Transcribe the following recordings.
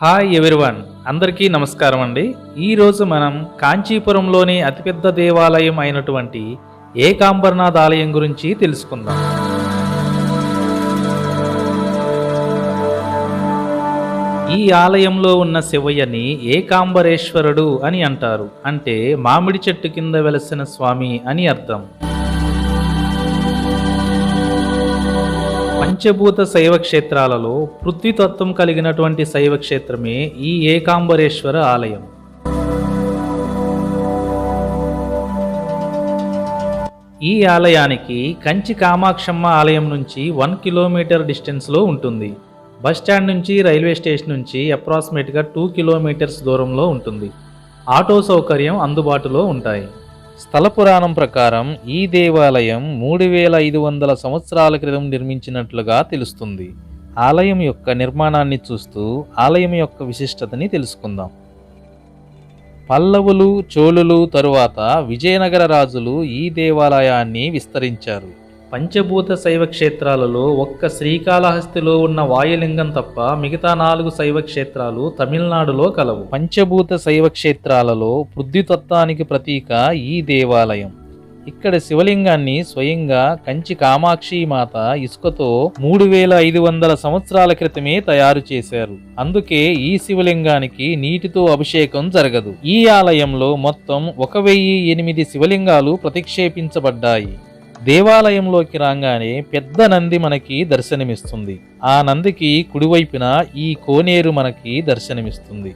Hi everyone అందరికీ నమస్కారం అండి. ఈరోజు మనం కాంచీపురంలోని అతిపెద్ద దేవాలయం అయినటువంటి ఏకాంబర్నాథ్ ఆలయం గురించి తెలుసుకుందాం. ఈ ఆలయంలో ఉన్న శివయ్యని ఏకాంబరేశ్వరుడు అని అంటారు. అంటే మామిడి చెట్టు కింద వెలసిన స్వామి అని అర్థం. పంచభూత శైవ క్షేత్రాలలో పృథ్వీతత్వం కలిగినటువంటి శైవ క్షేత్రమే ఈ ఏకాంబరేశ్వర ఆలయం. ఈ ఆలయానికి కంచి కామాక్షమ్మ ఆలయం నుంచి వన్ కిలోమీటర్ డిస్టెన్స్లో ఉంటుంది. బస్ స్టాండ్ నుంచి రైల్వే స్టేషన్ నుంచి అప్రాక్సిమేట్గా టూ కిలోమీటర్స్ దూరంలో ఉంటుంది. ఆటో సౌకర్యం అందుబాటులో ఉంటాయి. స్థల పురాణం ప్రకారం ఈ దేవాలయం మూడు వేల ఐదు వందల సంవత్సరాల క్రితం నిర్మించినట్లుగా తెలుస్తుంది. ఆలయం యొక్క నిర్మాణాన్ని చూస్తూ ఆలయం యొక్క విశిష్టతని తెలుసుకుందాం. పల్లవులు చోళులు తరువాత విజయనగర రాజులు ఈ దేవాలయాన్ని విస్తరించారు. పంచభూత శైవ క్షేత్రాలలో ఒక్క శ్రీకాళహస్తిలో ఉన్న వాయులింగం తప్ప మిగతా నాలుగు శైవ క్షేత్రాలు తమిళనాడులో కలవు. పంచభూత శైవ క్షేత్రాలలో పృథ్వీతత్వానికి ప్రతీక ఈ దేవాలయం. ఇక్కడ శివలింగాన్ని స్వయంగా కంచి కామాక్షి మాత ఇసుకతో మూడు వేల ఐదు వందల సంవత్సరాల క్రితమే తయారు చేశారు. అందుకే ఈ శివలింగానికి నీటితో అభిషేకం జరగదు. ఈ ఆలయంలో మొత్తం ఒక వెయ్యి ఎనిమిది శివలింగాలు ప్రతిక్షేపించబడ్డాయి. దేవాలయంలోకి రాగానే పెద్ద నంది మనకి దర్శనమిస్తుంది. ఆ నందికి కుడివైపున ఈ కోనేరు మనకి దర్శనమిస్తుంది.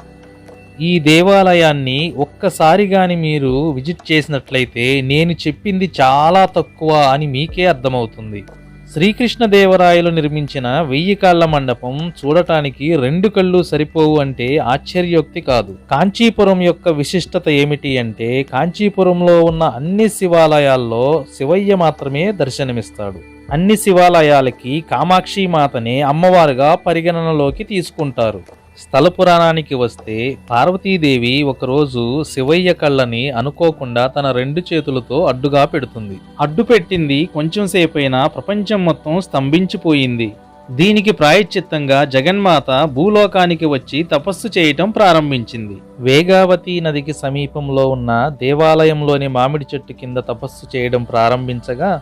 ఈ దేవాలయాన్ని ఒక్కసారి కానీ మీరు విజిట్ చేసినట్లయితే నేను చెప్పింది చాలా తక్కువ అని మీకే అర్థమవుతుంది. శ్రీకృష్ణదేవరాయలు నిర్మించిన వెయ్యి కాళ్ళ మండపం చూడటానికి రెండు కళ్ళు సరిపోవు అంటే ఆశ్చర్యోక్తి కాదు. కాంచీపురం యొక్క విశిష్టత ఏమిటి అంటే కాంచీపురంలో ఉన్న అన్ని శివాలయాల్లో శివయ్య మాత్రమే దర్శనమిస్తాడు. అన్ని శివాలయాలకి కామాక్షి మాతనే అమ్మవారుగా పరిగణనలోకి తీసుకుంటారు. స్థల పురాణానికి వస్తే పార్వతీదేవి ఒకరోజు శివయ్య కళ్ళని అనుకోకుండా తన రెండు చేతులతో అడ్డుగా పెడుతుంది. అడ్డు పెట్టింది కొంచెం సేపైనా ప్రపంచం మొత్తం స్తంభించిపోయింది. దీనికి ప్రాయశ్చిత్తంగా జగన్మాత భూలోకానికి వచ్చి తపస్సు చేయటం ప్రారంభించింది. వేగావతి నదికి సమీపంలో ఉన్న దేవాలయంలోని మామిడి చెట్టు కింద తపస్సు చేయడం ప్రారంభించగా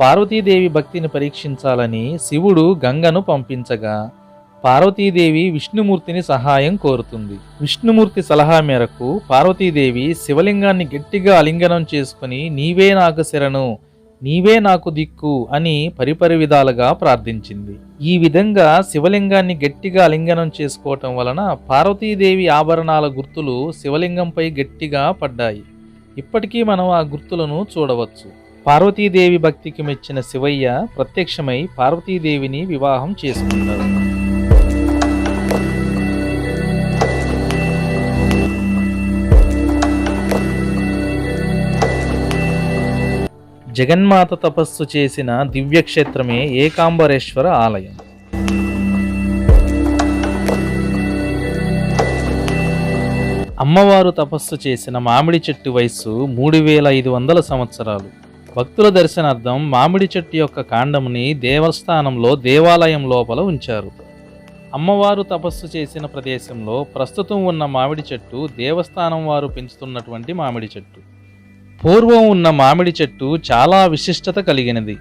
పార్వతీదేవి భక్తిని పరీక్షించాలని శివుడు గంగను పంపించగా పార్వతీదేవి విష్ణుమూర్తిని సహాయం కోరుతుంది. విష్ణుమూర్తి సలహా మేరకు పార్వతీదేవి శివలింగాన్ని గట్టిగా అలింగనం చేసుకుని నీవే నాకు శరణు నీవే నాకు దిక్కు అని పరిపరి విధాలుగా ప్రార్థించింది. ఈ విధంగా శివలింగాన్ని గట్టిగా అలింగనం చేసుకోవటం వలన పార్వతీదేవి ఆభరణాల గుర్తులు శివలింగంపై గట్టిగా పడ్డాయి. ఇప్పటికీ మనం ఆ గుర్తులను చూడవచ్చు. పార్వతీదేవి భక్తికి మెచ్చిన శివయ్య ప్రత్యక్షమై పార్వతీదేవిని వివాహం చేసుకుంటారు జగన్మాత తపస్సు చేసిన దివ్యక్షేత్రమే ఏకాంబరేశ్వర ఆలయం. అమ్మవారు తపస్సు చేసిన మామిడి చెట్టు వయస్సు మూడు వేల ఐదు వందల సంవత్సరాలు. భక్తుల దర్శనార్థం మామిడి చెట్టు యొక్క కాండంని దేవస్థానంలో దేవాలయం లోపల ఉంచారు. అమ్మవారు తపస్సు చేసిన ప్రదేశంలో ప్రస్తుతం ఉన్న మామిడి చెట్టు దేవస్థానం వారు పెంచుతున్నటువంటి మామిడి చెట్టు. పూర్వం ఉన్న మామిడి చెట్టు చాలా విశిష్టత కలిగినది.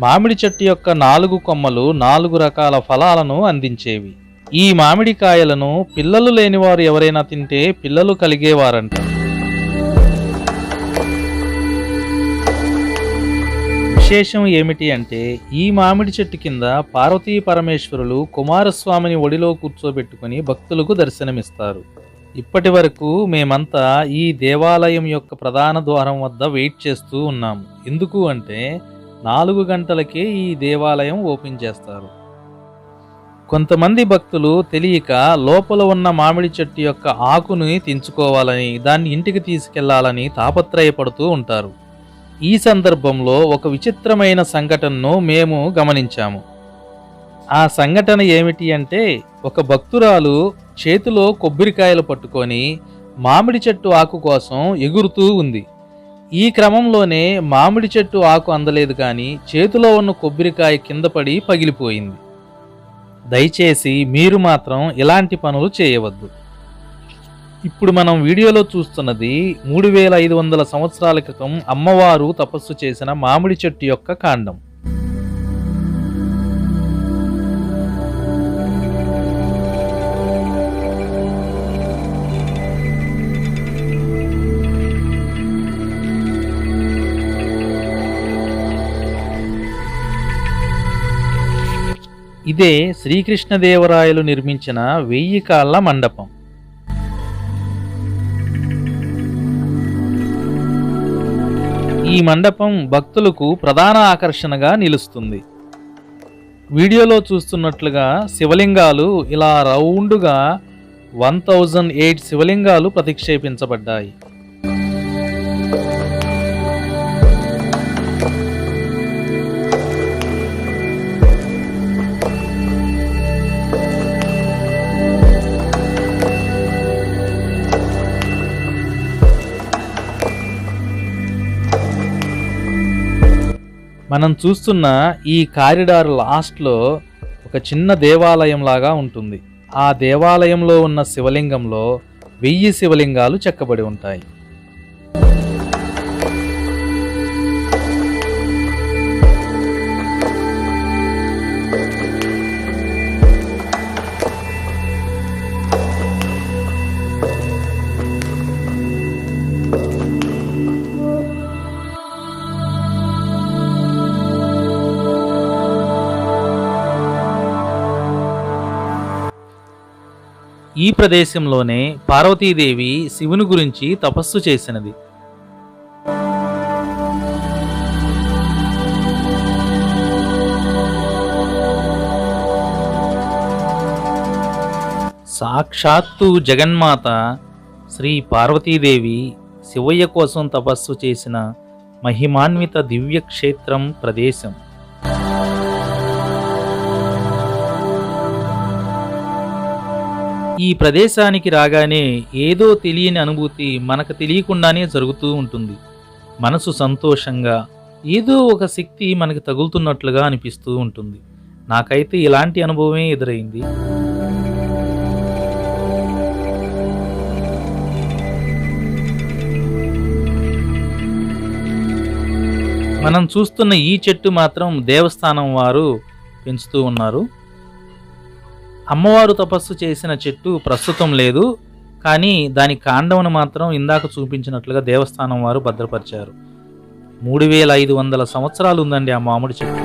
మామిడి చెట్టు యొక్క నాలుగు కొమ్మలు నాలుగు రకాల ఫలాలను అందించేవి. ఈ మామిడికాయలను పిల్లలు లేనివారు ఎవరైనా తింటే పిల్లలు కలిగేవారంట. విశేషం ఏమిటి అంటే ఈ మామిడి చెట్టు కింద పార్వతీ పరమేశ్వరులు కుమారస్వామిని ఒడిలో కూర్చోబెట్టుకుని భక్తులకు దర్శనమిస్తారు. ఇప్పటి వరకు మేమంతా ఈ దేవాలయం యొక్క ప్రధాన ద్వారం వద్ద వెయిట్ చేస్తూ ఉన్నాము. ఎందుకు అంటే నాలుగు గంటలకే ఈ దేవాలయం ఓపెన్ చేస్తారు. కొంతమంది భక్తులు తెలియక లోపల ఉన్న మామిడి చెట్టు యొక్క ఆకుని తెంచుకోవాలని దాన్ని ఇంటికి తీసుకెళ్ళాలని తాపత్రయపడుతూ ఉంటారు. ఈ సందర్భంలో ఒక విచిత్రమైన సంఘటనను మేము గమనించాము. ఆ సంఘటన ఏమిటి అంటే ఒక భక్తురాలు చేతిలో కొబ్బరికాయలు పట్టుకొని మామిడి చెట్టు ఆకు కోసం ఎగురుతూ ఉంది. ఈ క్రమంలోనే మామిడి చెట్టు ఆకు అందలేదు కానీ చేతిలో ఉన్న కొబ్బరికాయ కింద పడి పగిలిపోయింది. దయచేసి మీరు మాత్రం ఇలాంటి పనులు చేయవద్దు. ఇప్పుడు మనం వీడియోలో చూస్తున్నది మూడు వేల ఐదు వందల సంవత్సరాల క్రితం అమ్మవారు తపస్సు చేసిన మామిడి చెట్టు యొక్క కాండం. ఇదే శ్రీకృష్ణదేవరాయలు నిర్మించిన వెయ్యి కాళ్ళ మండపం. ఈ మండపం భక్తులకు ప్రధాన ఆకర్షణగా నిలుస్తుంది. వీడియోలో చూస్తున్నట్లుగా శివలింగాలు ఇలా రౌండ్గా వన్ థౌజండ్ ఎయిట్ శివలింగాలు ప్రతిక్షేపించబడ్డాయి. మనం చూస్తున్న ఈ కారిడార్ లాస్ట్లో ఒక చిన్న దేవాలయం లాగా ఉంటుంది. ఆ దేవాలయంలో ఉన్న శివలింగంలో వెయ్యి శివలింగాలు చెక్కబడి ఉంటాయి. ఈ ప్రదేశంలోనే పార్వతీదేవి శివుని గురించి తపస్సు చేసినది. సాక్షాత్తు జగన్మాత శ్రీ పార్వతీదేవి శివయ్య కోసం తపస్సు చేసిన మహిమాన్విత దివ్యక్షేత్రం ప్రదేశం. ఈ ప్రదేశానికి రాగానే ఏదో తెలియని అనుభూతి మనకు తెలియకుండానే జరుగుతూ ఉంటుంది. మనసు సంతోషంగా ఏదో ఒక శక్తి మనకి తగులుతున్నట్లుగా అనిపిస్తూ ఉంటుంది. నాకైతే ఇలాంటి అనుభవమే ఎదురైంది. మనం చూస్తున్న ఈ చెట్టు మాత్రం దేవస్థానం వారు పెంచుతూ ఉన్నారు. అమ్మవారు తపస్సు చేసిన చెట్టు ప్రస్తుతం లేదు కానీ దాని కాండమును మాత్రం ఇందాక చూపించినట్లుగా దేవస్థానం వారు భద్రపరిచారు. మూడు వేల ఐదు వందల సంవత్సరాలు ఉందండి ఆ మామిడి చెట్టు.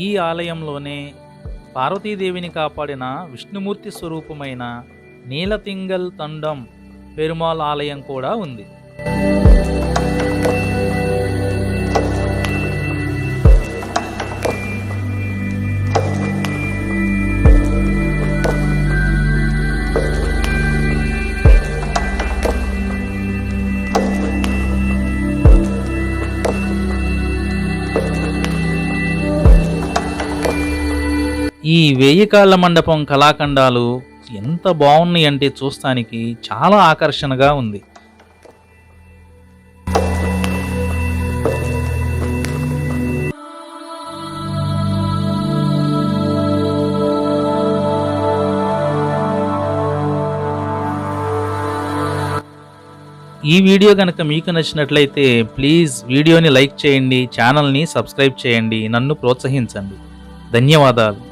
ఈ ఆలయంలోనే పార్వతీదేవిని కాపాడిన విష్ణుమూర్తి స్వరూపమైన నీలతింగల్ తండం పెరుమాల్ ఆలయం కూడా ఉంది. ఈ వేయికాళ్ళ మండపం కళాఖండాలు ఎంత బాగున్నాయి అంటే చూస్తానికి చాలా ఆకర్షణగా ఉంది. ఈ వీడియో కనుక మీకు నచ్చినట్లయితే ప్లీజ్ వీడియోని లైక్ చేయండి ఛానల్ని సబ్స్క్రైబ్ చేయండి నన్ను ప్రోత్సహించండి. ధన్యవాదాలు.